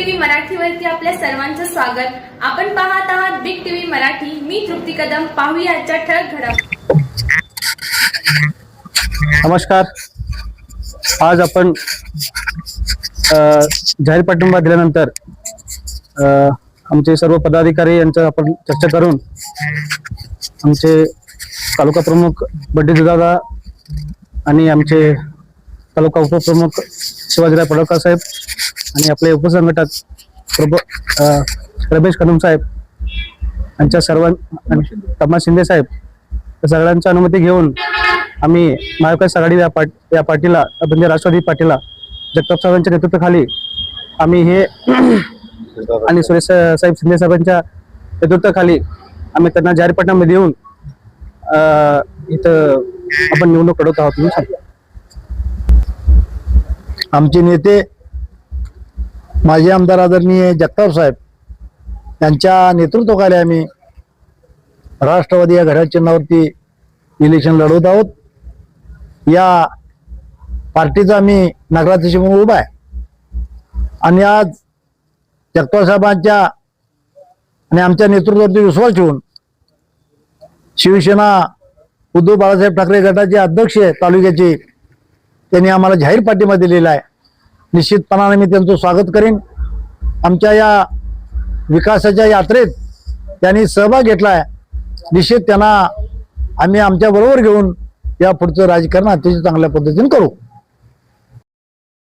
TV मराठीवरती आपल्या सर्वांचं स्वागत. आपण पाहत आहात बिग टीव्ही मराठी. मी तृप्ती कदम. पाहूया आजच्या ठळक घडामोडी. नमस्कार. आज आपण जाहीर पाठिंबा दिल्यानंतर आमचे सर्व पदाधिकारी यांचं आपण चर्चा करून आमचे तालुका प्रमुख बड्डी दादा आणि आमचे तालुका उपप्रमुख शिवाजीराव पडळकर साहेब आणि आपले उपसंघटक प्रभ रमेश कदम साहेब यांच्या सर्वां तमा शिंदे साहेब या सगळ्यांची अनुमती घेऊन आम्ही महाविकास आघाडी या पाट या पार्टीला म्हणजे राष्ट्रवादी पार्टीला जगताप साहेबांच्या नेतृत्वाखाली आम्ही हे आणि सुरेश साहेब शिंदे साहेबांच्या नेतृत्वाखाली आम्ही त्यांना जाहीर येऊन इथं आपण निवडणूक लढवत आहोत म्हणून सांगतो. आमचे नेते माजी आमदार आदरणीय जगताप साहेब यांच्या नेतृत्वाखाली आम्ही राष्ट्रवादी या घड्याळ चिन्हावरती इलेक्शन लढवत आहोत. या पार्टीचा आम्ही नगराध्यक्ष म्हणून उभा आहे. आणि आज जगताप साहेबांच्या आणि आमच्या नेतृत्वावरती विश्वास ठेवून शिवसेना उद्धव बाळासाहेब ठाकरे गटाचे अध्यक्ष तालुक्याचे त्यांनी आम्हाला जाहीर पाठिंबा दिलेला आहे. निश्चितपणाने मी त्यांचं स्वागत करेन. आमच्या या विकासाच्या यात्रेत त्यांनी सहभाग घेतला आहे. निश्चित त्यांना आम्ही आमच्याबरोबर घेऊन या पुढचं राजकारण अतिशय चांगल्या पद्धतीने करू.